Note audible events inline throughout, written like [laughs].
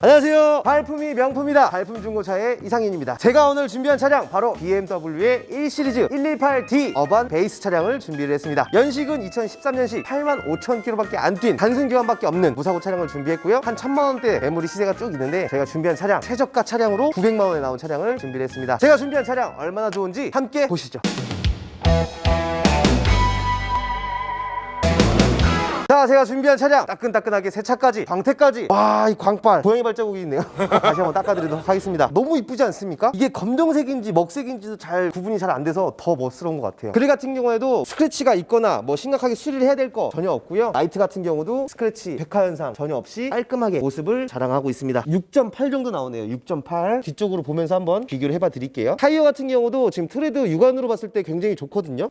안녕하세요. 발품이 명품이다. 발품 중고차의 이상인입니다. 제가 오늘 준비한 차량 바로 BMW의 1 시리즈 128D 어반 베이스 차량을 준비를 했습니다. 연식은 2013년식 8만 5천 킬로밖에 안 뛴 단순 교환밖에 없는 무사고 차량을 준비했고요. 한 천만 원대 매물이 시세가 쭉 있는데 제가 준비한 차량 최저가 차량으로 900만 원에 나온 차량을 준비를 했습니다. 제가 준비한 차량 얼마나 좋은지 함께 보시죠. 자, 제가 준비한 차량 따끈따끈하게 세차까지 광택까지 와, 이 광빨 고양이 발자국이 있네요. [laughs] 다시 한번 닦아드리도록 하겠습니다. 너무 이쁘지 않습니까? 이게 검정색인지 먹색인지도 잘 구분이 잘 안 돼서 더 멋스러운 것 같아요. 그릴 같은 경우에도 스크래치가 있거나 뭐 심각하게 수리를 해야 될 거 전혀 없고요. 라이트 같은 경우도 스크래치 백화 현상 전혀 없이 깔끔하게 모습을 자랑하고 있습니다. 6.8 정도 나오네요. 6.8 뒤쪽으로 보면서 한번 비교를 해봐 드릴게요. 타이어 같은 경우도 지금 트레드 육안으로 봤을 때 굉장히 좋거든요.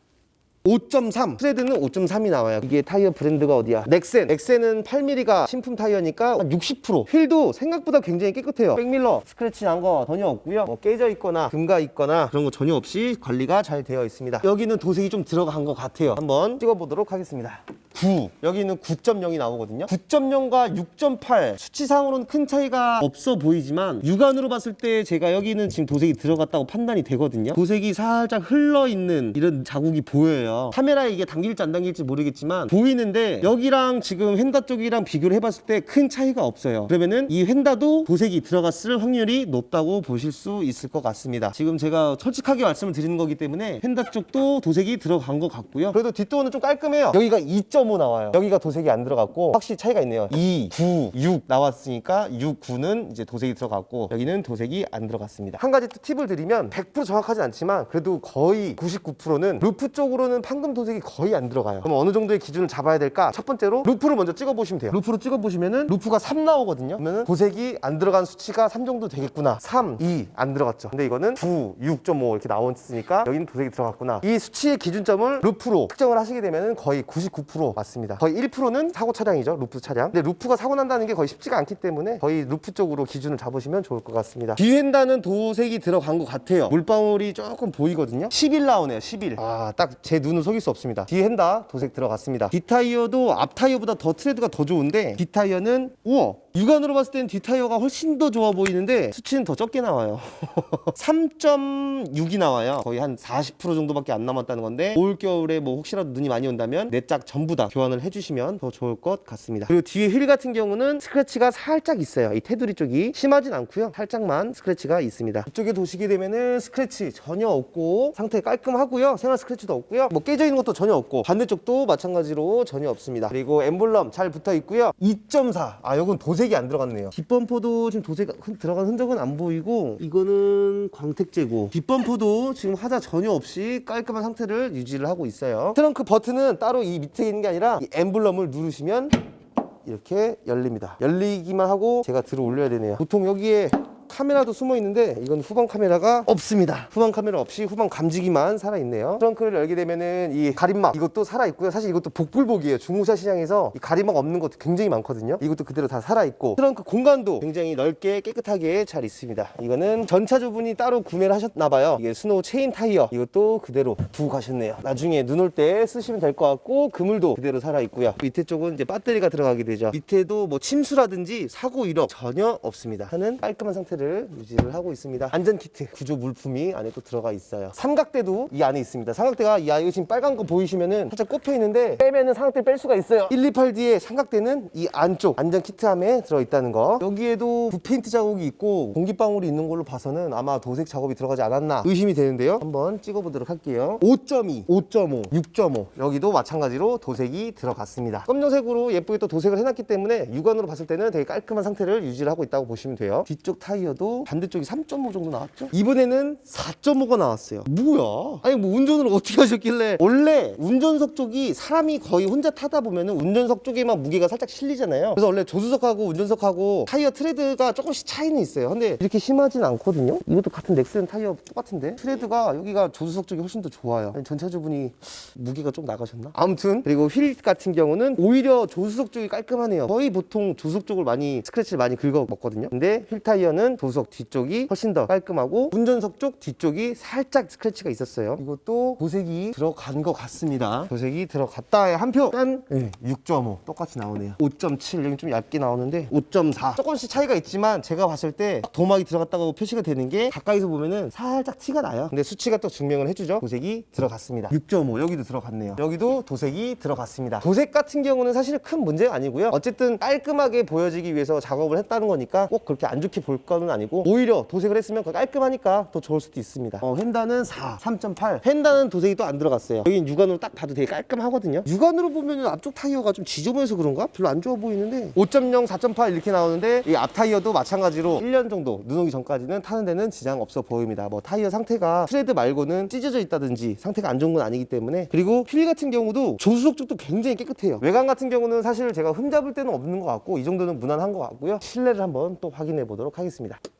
5.3 트레드는 5.3이 나와요. 이게 타이어 브랜드가 어디야? 넥센. 넥센은 8mm가 신품 타이어니까 한60% 휠도 생각보다 굉장히 깨끗해요. 백밀러. 스크래치 난 거 전혀 없고요. 뭐 깨져 있거나 금가 있거나 그런 거 전혀 없이 관리가 잘 되어 있습니다. 여기는 도색이 좀 들어간 것 같아요. 한번 찍어보도록 하겠습니다 9 여기는 9.0이 나오거든요. 9.0과 6.8 수치상으로는 큰 차이가 없어 보이지만 육안으로 봤을 때 제가 여기는 지금 도색이 들어갔다고 판단이 되거든요. 도색이 살짝 흘러 있는 이런 자국이 보여요. 카메라에 이게 당길지 안 당길지 모르겠지만 보이는데 여기랑 지금 휀다 쪽이랑 비교를 해봤을 때 큰 차이가 없어요. 그러면은 이 휀다도 도색이 들어갔을 확률이 높다고 보실 수 있을 것 같습니다. 지금 제가 솔직하게 말씀을 드리는 거기 때문에 휀다 쪽도 도색이 들어간 것 같고요. 그래도 뒷도어는 좀 깔끔해요. 여기가 2.5 나와요. 여기가 도색이 안 들어갔고 확실히 차이가 있네요. 2, 9, 6 나왔으니까 6, 9는 이제 도색이 들어갔고 여기는 도색이 안 들어갔습니다. 한 가지 또 팁을 드리면 100% 정확하진 않지만 그래도 거의 99%는 루프 쪽으로는 판금 도색이 거의 안 들어가요. 그럼 어느 정도의 기준을 잡아야 될까? 첫 번째로 루프를 먼저 찍어 보시면 돼요. 루프로 찍어 보시면은 루프가 3 나오거든요. 그러면은 도색이 안 들어간 수치가 3 정도 되겠구나. 3, 2 안 들어갔죠. 근데 이거는 9, 6.5 이렇게 나왔으니까 여기는 도색이 들어갔구나. 이 수치의 기준점을 루프로 측정을 하시게 되면은 거의 99% 맞습니다. 거의 1%는 사고 차량이죠 루프 차량. 근데 루프가 사고 난다는 게 거의 쉽지가 않기 때문에 거의 루프 쪽으로 기준을 잡으시면 좋을 것 같습니다. 뒤엔다는 도색이 들어간 것 같아요. 물방울이 조금 보이거든요. 11 나오네요 11아딱 제 눈은 속일 수 없습니다. 뒤엔다 도색 들어갔습니다. 뒷타이어도 앞타이어보다 더 트레드가 더 좋은데 뒷타이어는 우와 육안으로 봤을 때는 뒷타이어가 훨씬 더 좋아 보이는데 수치는 더 적게 나와요. [laughs] 3.6이 나와요. 거의 한 40% 정도밖에 안 남았다는 건데 올 겨울에 뭐 혹시라도 눈이 많이 온다면 네짝 전부 다 교환을 해주시면 더 좋을 것 같습니다. 그리고 뒤에 휠 같은 경우는 스크래치가 살짝 있어요. 이 테두리 쪽이 심하진 않고요. 살짝만 스크래치가 있습니다. 이쪽에 도시게 되면은 스크래치 전혀 없고 상태 깔끔하고요. 생활 스크래치도 없고요. 뭐 깨져 있는 것도 전혀 없고 반대쪽도 마찬가지로 전혀 없습니다. 그리고 엠블럼 잘 붙어 있고요. 2.4아 이건 도 색이 안 들어갔네요 뒷범퍼도 지금 도색 흔- 들어간 흔적은 안 보이고 이거는 광택제고 뒷범퍼도 지금 하자 전혀 없이 깔끔한 상태를 유지를 하고 있어요 트렁크 버튼은 따로 이 밑에 있는 게 아니라 이 엠블럼을 누르시면 이렇게 열립니다. 열리기만 하고 제가 들어 올려야 되네요. 보통 여기에 카메라도 숨어 있는데 이건 후방 카메라가 없습니다. 후방 카메라 없이 후방 감지기만 살아 있네요. 트렁크를 열게 되면은 이 가림막 이것도 살아 있고요. 사실 이것도 복불복이에요. 중고차 시장에서 이 가림막 없는 것도 굉장히 많거든요. 이것도 그대로 다 살아 있고 트렁크 공간도 굉장히 넓게 깨끗하게 잘 있습니다. 이거는 전차주분이 따로 구매를 하셨나 봐요. 이게 스노우 체인 타이어 이것도 그대로 두고 가셨네요. 나중에 눈 올 때 쓰시면 될 것 같고 그물도 그대로 살아 있고요. 밑에 쪽은 이제 배터리가 들어가게 되죠. 밑에도 뭐 침수라든지 사고 이력 전혀 없습니다. 하는 깔끔한 상태 를 유지를 하고 있습니다. 안전 키트 구조 물품이 안에 또 들어가 있어요. 삼각대도 이 안에 있습니다. 삼각대가 이 안에 지금 빨간 거 보이시면은 살짝 꼽혀 있는데 빼면은 삼각대 뺄 수가 있어요. 128D의 삼각대는 이 안쪽 안전 키트함에 들어 있다는 거. 여기에도 붓페인트 자국이 있고 공기방울이 있는 걸로 봐서는 아마 도색 작업이 들어가지 않았나 의심이 되는데요. 한번 찍어보도록 할게요. 5.2, 5.5, 6.5 여기도 마찬가지로 도색이 들어갔습니다. 검정색으로 예쁘게 또 도색을 해놨기 때문에 육안으로 봤을 때는 되게 깔끔한 상태를 유지를 하고 있다고 보시면 돼요. 뒤쪽 타이어 도 반대쪽이 3.5 정도 나왔죠? 이번에는 4.5가 나왔어요. 뭐야? 아니 뭐 운전을 어떻게 하셨길래 원래 운전석 쪽이 사람이 거의 혼자 타다 보면은 운전석 쪽에만 무게가 살짝 실리잖아요. 그래서 원래 조수석하고 운전석하고 타이어 트레드가 조금씩 차이는 있어요. 근데 이렇게 심하진 않거든요. 이것도 같은 넥슨 타이어 똑같은데 트레드가 여기가 조수석 쪽이 훨씬 더 좋아요. 전차주분이 무게가 좀 나가셨나? 아무튼 그리고 휠 같은 경우는 오히려 조수석 쪽이 깔끔하네요. 거의 보통 조수석 쪽을 많이 스크래치를 많이 긁어 먹거든요. 근데 휠 타이어는 조수석 뒤쪽이 훨씬 더 깔끔하고 운전석 쪽 뒤쪽이 살짝 스크래치가 있었어요. 이것도 도색이 들어간 것 같습니다. 도색이 들어갔다에 한 표. 짠! 네, 6.5 똑같이 나오네요. 5.7 여기 좀 얇게 나오는데 5.4 조금씩 차이가 있지만 제가 봤을 때 도막이 들어갔다고 표시가 되는 게 가까이서 보면은 살짝 티가 나요. 근데 수치가 또 증명을 해주죠. 도색이 들어갔습니다. 6.5 여기도 들어갔네요. 여기도 도색이 들어갔습니다. 도색 같은 경우는 사실 큰 문제가 아니고요. 어쨌든 깔끔하게 보여지기 위해서 작업을 했다는 거니까 꼭 그렇게 안 좋게 볼 거는 아니고 오히려 도색을 했으면 그 깔끔하니까 더 좋을 수도 있습니다. 어, 휀다는 4, 3.8. 휀다는 도색이 또 안 들어갔어요. 여긴 육안으로 딱 봐도 되게 깔끔하거든요. 육안으로 보면 앞쪽 타이어가 좀 지저분해서 그런가? 별로 안 좋아 보이는데 5.0, 4.8 이렇게 나오는데 이 앞 타이어도 마찬가지로 1년 정도 눈 오기 전까지는 타는 데는 지장 없어 보입니다. 뭐 타이어 상태가 트레드 말고는 찢어져 있다든지 상태가 안 좋은 건 아니기 때문에 그리고 휠 같은 경우도 조수석 쪽도 굉장히 깨끗해요. 외관 같은 경우는 사실 제가 흠잡을 데는 없는 것 같고 이 정도는 무난한 것 같고요. 실내를 한번 또 확인해 보도록 하겠습니다. 감사합니다.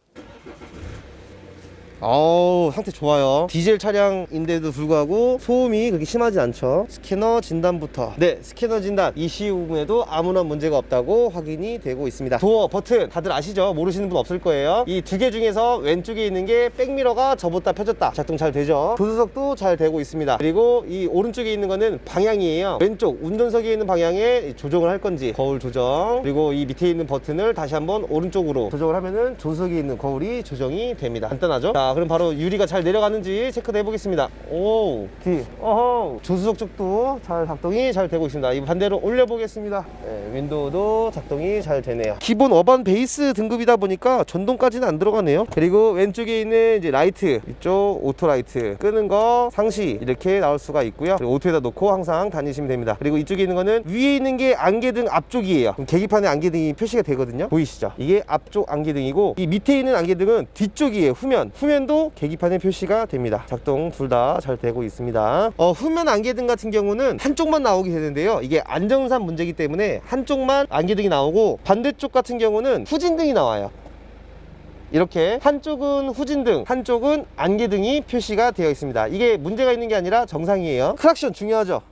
어우 상태 좋아요. 디젤 차량인데도 불구하고 소음이 그렇게 심하지 않죠. 스캐너 진단부터. 네 스캐너 진단. 이 시음에도 아무런 문제가 없다고 확인이 되고 있습니다. 도어 버튼. 다들 아시죠? 모르시는 분 없을 거예요. 이 두 개 중에서 왼쪽에 있는 게 백미러가 접었다 펴졌다. 작동 잘 되죠? 조수석도 잘 되고 있습니다. 그리고 이 오른쪽에 있는 거는 방향이에요. 왼쪽 운전석에 있는 방향에 조정을 할 건지 거울 조정. 그리고 이 밑에 있는 버튼을 다시 한번 오른쪽으로 조정을 하면은 조수석에 있는 거울이 조정이 됩니다. 간단하죠? 자 그럼 바로 유리가 잘 내려가는지 체크해 보겠습니다. 오 뒤 어허 조수석 쪽도 잘 작동이 잘 되고 있습니다. 이 반대로 올려 보겠습니다. 네, 윈도우도 작동이 잘 되네요. 기본 어반 베이스 등급이다 보니까 전동까지는 안 들어가네요. 그리고 왼쪽에 있는 이제 라이트 이쪽 오토 라이트 끄는 거 상시 이렇게 나올 수가 있고요. 그리고 오토에다 놓고 항상 다니시면 됩니다. 그리고 이쪽에 있는 거는 위에 있는 게 안개등 앞쪽이에요. 계기판에 안개등이 표시가 되거든요. 보이시죠? 이게 앞쪽 안개등이고 이 밑에 있는 안개등은 뒤쪽이에요. 후면 후면 도 계기판에 표시가 됩니다 작동 둘 다 잘 되고 있습니다 어, 후면 안개등 같은 경우는 한쪽만 나오게 되는데요 이게 안정산 문제이기 때문에 한쪽만 안개등이 나오고 반대쪽 같은 경우는 후진등이 나와요 이렇게 한쪽은 후진등, 한쪽은 안개등이 표시가 되어 있습니다. 이게 문제가 있는 게 아니라 정상이에요. 크락션 중요하죠?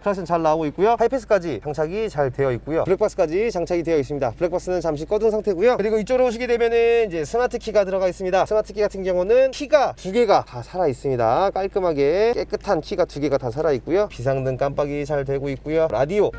크락션 잘 나오고 있고요. 하이패스까지 장착이 잘 되어 있고요. 블랙박스까지 장착이 되어 있습니다. 블랙박스는 잠시 꺼둔 상태고요. 그리고 이쪽으로 오시게 되면은 이제 스마트 키가 들어가 있습니다. 스마트 키 같은 경우는 키가 두 개가 다 살아 있습니다. 깔끔하게 깨끗한 키가 두 개가 다 살아 있고요. 비상등 깜빡이 잘 되고 있고요. 라디오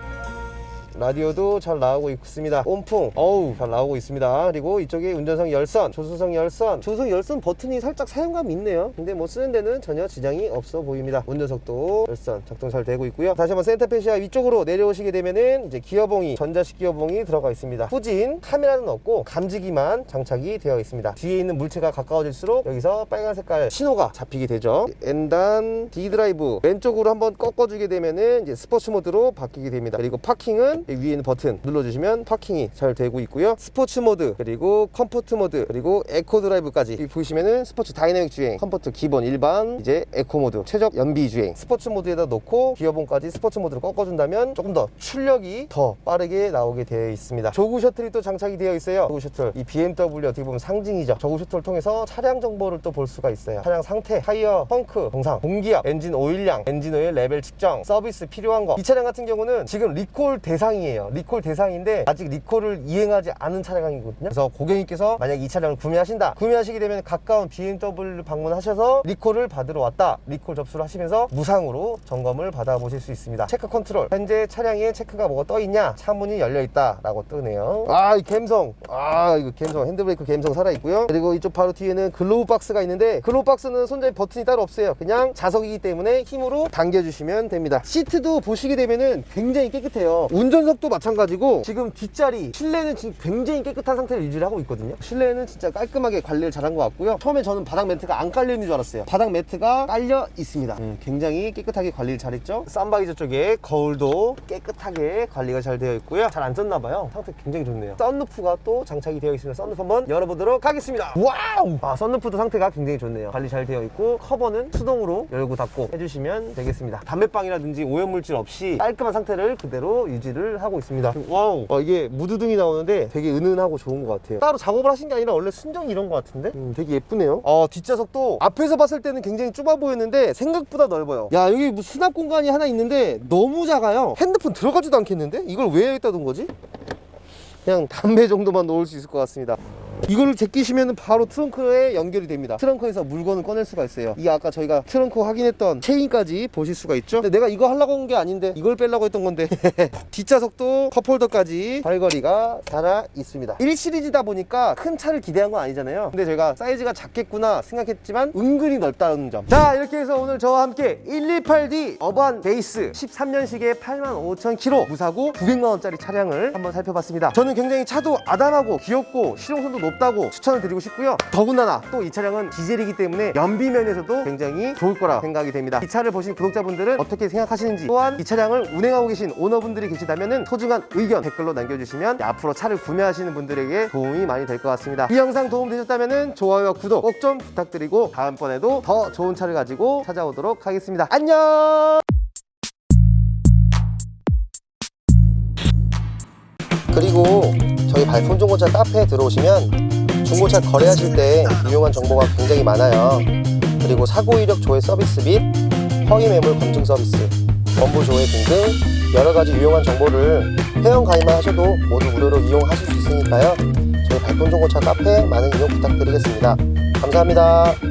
라디오도 잘 나오고 있습니다. 온풍, 어우, 잘 나오고 있습니다. 그리고 이쪽에 운전석 열선, 조수석 열선, 조수석 열선 버튼이 살짝 사용감이 있네요. 근데 뭐 쓰는 데는 전혀 지장이 없어 보입니다. 운전석도 열선 작동 잘 되고 있고요. 다시 한번 센터페시아 위쪽으로 내려오시게 되면은 이제 기어봉이, 전자식 기어봉이 들어가 있습니다. 후진, 카메라는 없고 감지기만 장착이 되어 있습니다. 뒤에 있는 물체가 가까워질수록 여기서 빨간 색깔 신호가 잡히게 되죠. N단 D 드라이브 왼쪽으로 한번 꺾어주게 되면은 이제 스포츠 모드로 바뀌게 됩니다. 그리고 파킹은 이 위에 있는 버튼 눌러주시면 파킹이 잘 되고 있고요. 스포츠 모드 그리고 컴포트 모드 그리고 에코 드라이브까지 보시면은 스포츠 다이내믹 주행, 컴포트 기본 일반 이제 에코 모드 최적 연비 주행 스포츠 모드에다 놓고 기어봉까지 스포츠 모드로 꺾어준다면 조금 더 출력이 더 빠르게 나오게 되어 있습니다. 조구 셔틀이 또 장착이 되어 있어요. 조구 셔틀 이 BMW 어떻게 보면 상징이죠. 조구 셔틀을 통해서 차량 정보를 또 볼 수가 있어요. 차량 상태, 타이어, 펑크, 동상, 공기압, 엔진 오일량, 엔진 오일 레벨 측정, 서비스 필요한 거. 이 차량 같은 경우는 지금 리콜 대상 이에요. 리콜 대상인데 아직 리콜을 이행하지 않은 차량이거든요. 그래서 고객님께서 만약 이 차량을 구매하신다. 구매하시게 되면 가까운 BMW 방문하셔서 리콜을 받으러 왔다. 리콜 접수를 하시면서 무상으로 점검을 받아보실 수 있습니다. 체크 컨트롤. 현재 차량에 체크가 뭐가 떠 있냐? 차문이 열려 있다라고 뜨네요. 아, 이 감성. 아, 이거 감성. 핸드브레이크 감성 살아 있고요. 그리고 이쪽 바로 뒤에는 글로우 박스가 있는데 글로우 박스는 손잡이 버튼이 따로 없어요. 그냥 자석이기 때문에 힘으로 당겨 주시면 됩니다. 시트도 보시게 되면은 굉장히 깨끗해요. 운전 석도 마찬가지고 지금 뒷자리 실내는 지금 굉장히 깨끗한 상태를 유지를 하고 있거든요. 실내는 진짜 깔끔하게 관리를 잘한 것 같고요. 처음에 저는 바닥 매트가 안 깔려 있는 줄 알았어요. 바닥 매트가 깔려 있습니다. 음, 굉장히 깨끗하게 관리를 잘했죠. 쌈바이저 쪽에 거울도 깨끗하게 관리가 잘 되어 있고요. 잘 안 쪘나 봐요. 상태 굉장히 좋네요. 썬루프가 또 장착이 되어 있습니다. 썬루프 한번 열어보도록 하겠습니다. 와우! 아, 썬루프도 상태가 굉장히 좋네요. 관리 잘 되어 있고 커버는 수동으로 열고 닫고 해주시면 되겠습니다. 담배빵이라든지 오염물질 없이 깔끔한 상태를 그대로 유지를 하고 있습니다. 와우! 어, 이게 무드등이 나오는데 되게 은은하고 좋은 것 같아요. 따로 작업을 하신 게 아니라 원래 순정 이런 것 같은데? 음, 되게 예쁘네요. 어, 뒷좌석도 앞에서 봤을 때는 굉장히 좁아 보였는데 생각보다 넓어요. 야, 여기 뭐 수납 공간이 하나 있는데 너무 작아요. 핸드폰 들어가지도 않겠는데? 이걸 왜 여기다 둔 거지? 그냥 담배 정도만 놓을 수 있을 것 같습니다. 이걸 제끼시면 바로 트렁크에 연결이 됩니다. 트렁크에서 물건을 꺼낼 수가 있어요. 이게 아까 저희가 트렁크 확인했던 체인까지 보실 수가 있죠? 근데 내가 이거 하려고 한 게 아닌데 이걸 빼려고 했던 건데 [laughs] 뒷좌석도 컵홀더까지 발걸이가 달아 있습니다. 1 시리즈다 보니까 큰 차를 기대한 건 아니잖아요. 근데 제가 사이즈가 작겠구나 생각했지만 은근히 넓다는 점자 이렇게 해서 오늘 저와 함께 128D 어반 베이스 13년식의 85,000km 무사고 900만원짜리 차량을 한번 살펴봤습니다. 저는 굉장히 차도 아담하고 귀엽고 실용성도 높다고 추천을 드리고 싶고요. 더군다나 또 이 차량은 디젤이기 때문에 연비 면에서도 굉장히 좋을 거라 생각이 됩니다. 이 차를 보신 구독자분들은 어떻게 생각하시는지 또한 이 차량을 운행하고 계신 오너분들이 계시다면 소중한 의견 댓글로 남겨주시면 앞으로 차를 구매하시는 분들에게 도움이 많이 될 것 같습니다. 이 영상 도움 되셨다면 좋아요와 구독 꼭 좀 부탁드리고 다음번에도 더 좋은 차를 가지고 찾아오도록 하겠습니다. 안녕! 그리고 저희 발품 중고차 카페에 들어오시면 중고차 거래하실 때 유용한 정보가 굉장히 많아요. 그리고 사고 이력 조회 서비스 및 허위 매물 검증 서비스, 원부 조회 등등 여러 가지 유용한 정보를 회원 가입만 하셔도 모두 무료로 이용하실 수 있으니까요. 저희 발품 중고차 카페 많은 이용 부탁드리겠습니다. 감사합니다.